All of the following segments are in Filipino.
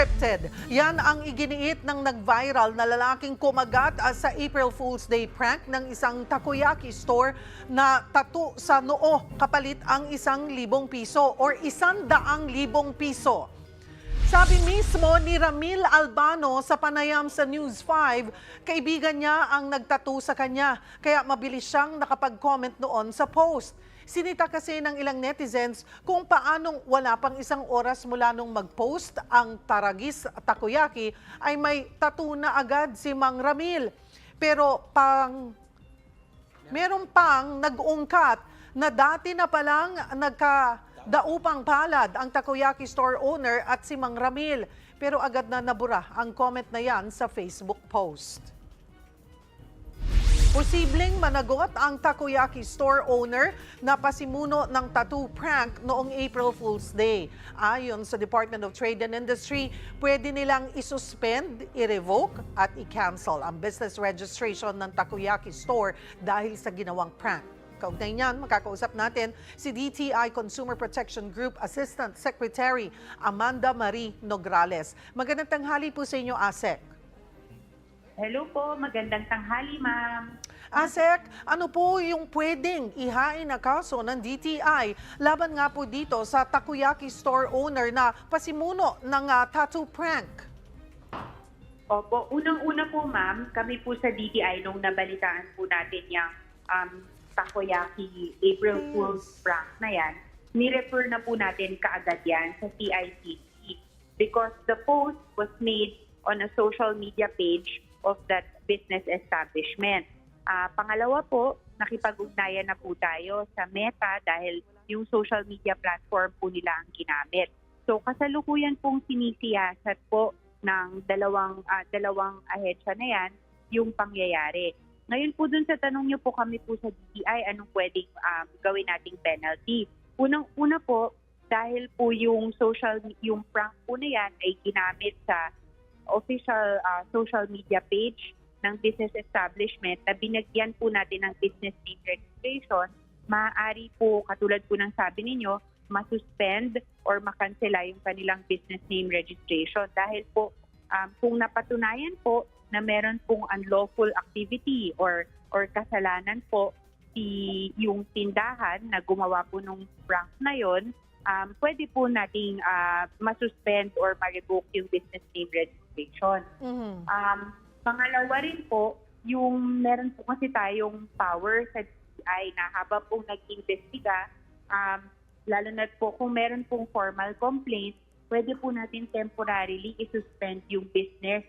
scripted. Yan ang iginiit ng nag-viral na lalaking kumagat ah, sa April Fool's Day prank ng isang takoyaki store na tattoo sa noo kapalit ang isang libong piso or isang daang libong piso. Sabi mismo ni Ramil Albano sa panayam sa News 5, kaibigan niya ang nagtattoo sa kanya, kaya mabilis siyang nakapag-comment noon sa post. Sinita kasi ng ilang netizens kung paanong wala pang isang oras mula nung mag-post ang Taragis Takoyaki ay may tattoo na agad si Mang Ramil. Pero pang meron pang nag-ungkat na dati na palang nagka-daupang palad ang takoyaki store owner at si Mang Ramil. Pero agad na nabura ang comment na yan sa Facebook post. Posibleng managot ang takoyaki store owner na pasimuno ng tattoo prank noong April Fool's Day. Ayon sa Department of Trade and Industry, pwede nilang isuspend, i-revoke at i-cancel ang business registration ng takoyaki store dahil sa ginawang prank. Kaugnay niyan, makakausap natin si DTI Consumer Protection Group Assistant Secretary Amanda Marie Nograles. Magandang tanghali po sa inyo, ASEC. Hello po, magandang tanghali ma'am. ASEC, ano po yung pwedeng ihain na kaso ng DTI laban nga po dito sa takoyaki store owner na pasimuno ng ah, tattoo prank? Opo, unang-una po ma'am, kami po sa DTI nung nabalitaan po natin yung um, takoyaki April Fool's prank na yan, ni-refer na po natin kaagad yan sa CICC because the post was made on a social media page of that business establishment. Ah, pangalawa po, nakipag-ugnayan na po tayo sa Meta dahil yung social media platform po nila ang ginamit. So kasalukuyan pong sinisiyasat po ng dalawang ah, dalawang ahensya na yan yung pangyayari. Ngayon po dun sa tanong niyo po kami po sa DTI, anong pwedeng um, gawin nating penalty? Unang-una po, dahil po yung social yung prank po na yan ay ginamit sa official uh, social media page ng business establishment na binagyan po natin ng business name registration, maaari po, katulad po ng sabi ninyo, masuspend or makansela yung kanilang business name registration. Dahil po, um, kung napatunayan po na meron pong unlawful activity or or kasalanan po si yung tindahan na gumawa po nung prank na yon, um, pwede po nating uh, masuspend or ma-revoke yung business name registration. Mhm. Um, pangalawa rin po, yung meron po kasi tayong power sa DTI na habang pong nag-investiga, um, lalo na po kung meron pong formal complaint, pwede po natin temporarily i-suspend yung business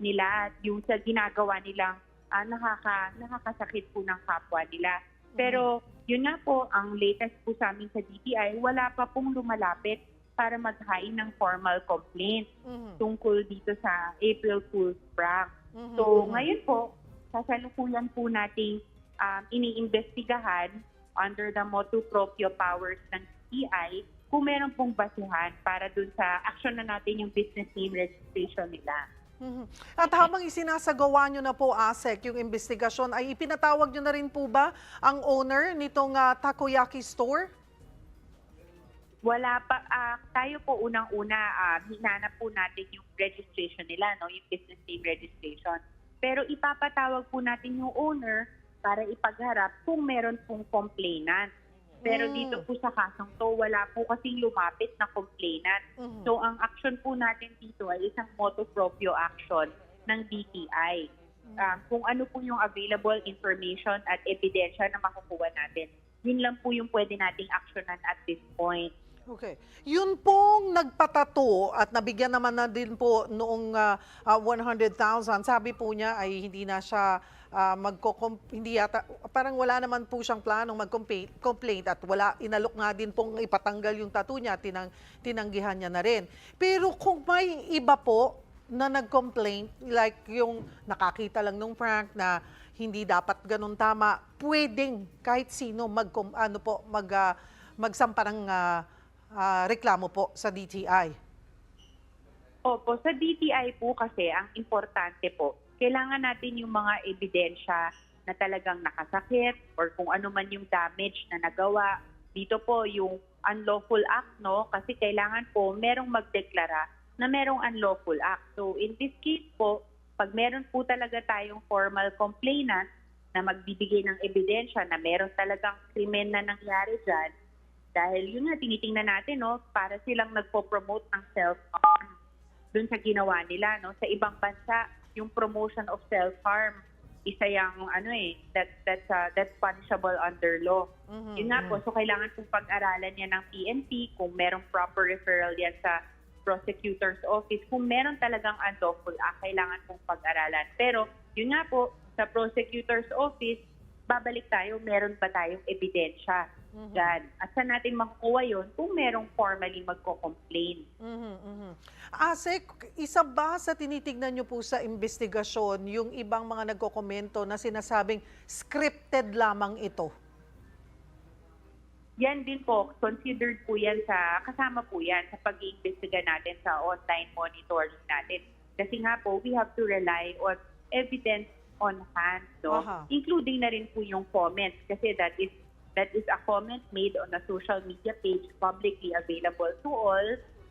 nila at yung sa ginagawa nilang ah, nakaka, nakakasakit po ng kapwa nila. Pero yun nga po, ang latest po sa amin sa DTI, wala pa pong lumalapit para maghain ng formal complaint Mhm. tungkol dito sa April Fool's prank. Mhm. So ngayon po, sasalukuyan po nating um, iniimbestigahan under the motu proprio powers ng DTI kung meron pong basihan para dun sa action na natin yung business name registration nila. Mhm. At habang isinasagawa nyo na po, ASEC, yung investigasyon, ay ipinatawag nyo na rin po ba ang owner nitong ah, takoyaki store? Wala pa, ah, tayo po unang-una, ah, hinanap po natin yung registration nila, no, yung business name registration. Pero ipapatawag po natin yung owner para ipagharap kung meron pong complainant. Pero Mm. dito po sa kasong to, wala po kasing lumapit na complainant. Mhm. So ang action po natin dito ay isang motu proprio action ng DTI. Um, kung ano po yung available information at ebidensya na makukuha natin. Yun lang po yung pwede nating actionan at this point. Okay. Yun pong nagpatato at nabigyan naman na din po noong ah, ah, 100,000. Sabi po niya ay hindi na siya ah, magko hindi yata parang wala naman po siyang planong mag-complaint complaint at wala inalok nga din pong ipatanggal yung tattoo niya, tinang, tinanggihan niya na rin. Pero kung may iba po na nag-complaint like yung nakakita lang nung prank na hindi dapat ganun tama, pwedeng kahit sino mag ano po mag ah, magsampa ng ah, ah, reklamo po sa DTI. Opo, sa DTI po kasi ang importante po, kailangan natin yung mga ebidensya na talagang nakasakit or kung ano man yung damage na nagawa. Dito po yung unlawful act, no? Kasi kailangan po merong magdeklara na merong unlawful act. So in this case po, pag meron po talaga tayong formal complainant na magbibigay ng ebidensya na meron talagang krimen na nangyari dyan, dahil yun nga, tinitingnan natin, no, para silang nagpo-promote ng self-harm dun sa ginawa nila. No? Sa ibang bansa, yung promotion of self-harm, isa yung ano eh, that, that's, uh, that's punishable under law. Mhm, Yun nga po, so kailangan pong pag-aralan yan ng PNP kung merong proper referral yan sa prosecutor's office. Kung meron talagang unlawful act, kailangan pong pag-aralan. Pero yun nga po, sa prosecutor's office, babalik tayo, meron ba tayong ebidensya Mhm. dyan? At saan natin makukuha yun kung merong formally magko-complain? Mhm, mhm. Asek, isa ba sa tinitignan niyo po sa investigasyon yung ibang mga nagkokomento na sinasabing scripted lamang ito? Yan din po, considered po yan sa, kasama po yan sa pag-iimbestiga natin sa online monitoring natin. Kasi nga po, we have to rely on evidence on hand, no? Aha. Including na rin po yung comments kasi that is that is a comment made on a social media page publicly available to all.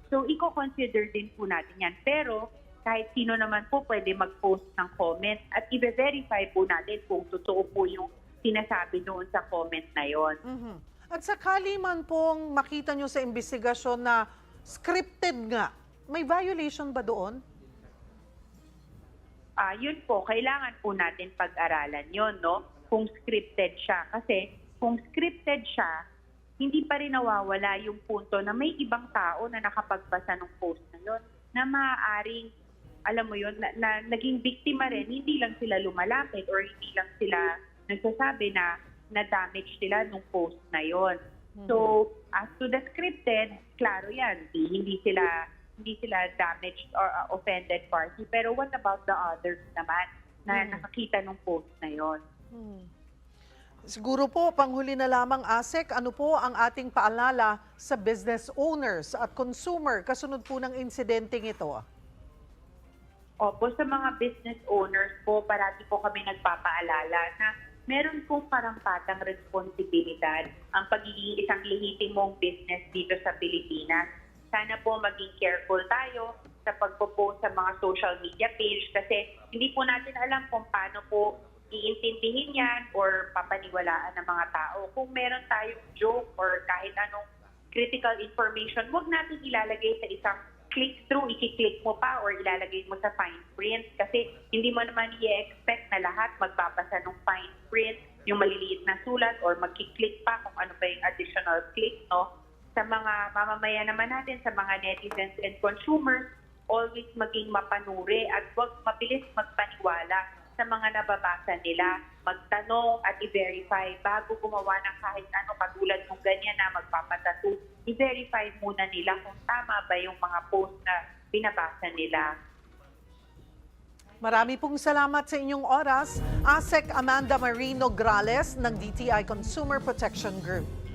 So, i-consider din po natin yan. Pero, kahit sino naman po pwede mag-post ng comment at i-verify po natin kung totoo po yung sinasabi doon sa comment na yon. Mhm. At sakali man pong makita nyo sa investigasyon na scripted nga, may violation ba doon? Ah yun po, kailangan po natin pag-aralan yon no? Kung scripted siya. Kasi kung scripted siya, hindi pa rin nawawala yung punto na may ibang tao na nakapagbasa ng post na yon na maaaring, alam mo yun, na, na naging biktima rin, hindi lang sila lumalapit or hindi lang sila nagsasabi na na-damage sila nung post na yon. So, as to the scripted, klaro yan, di, hindi sila hindi sila damaged or uh, offended party. Pero what about the others naman na Mhm. nakakita ng post na yon? Hmm. Siguro po, panghuli na lamang, ASEC, ano po ang ating paalala sa business owners at consumer kasunod po ng insidenteng ito? Opo, sa mga business owners po, parati po kami nagpapaalala na meron pong karampatang responsibilidad ang pagiging isang lehitimong business dito sa Pilipinas. Sana po maging careful tayo sa pagpo-post sa mga social media page kasi hindi po natin alam kung paano po iintindihin yan or papaniwalaan ng mga tao. Kung meron tayong joke or kahit anong critical information, wag natin ilalagay sa isang click-through, i-click mo pa or ilalagay mo sa fine print kasi hindi mo naman i-expect na lahat magbabasa ng fine print, yung maliliit na sulat or magkiklik pa kung ano pa yung additional click, no? Sa mga mamamayan naman natin, sa mga netizens and consumers, always maging mapanuri at wag mabilis magpaniwala sa mga nababasa nila, magtanong at i-verify bago gumawa ng kahit ano katulad ng ganyan na magpapatatu. I-verify muna nila kung tama ba yung mga post na binabasa nila. Marami pong salamat sa inyong oras, ASEC Amanda Marino Grales ng DTI Consumer Protection Group.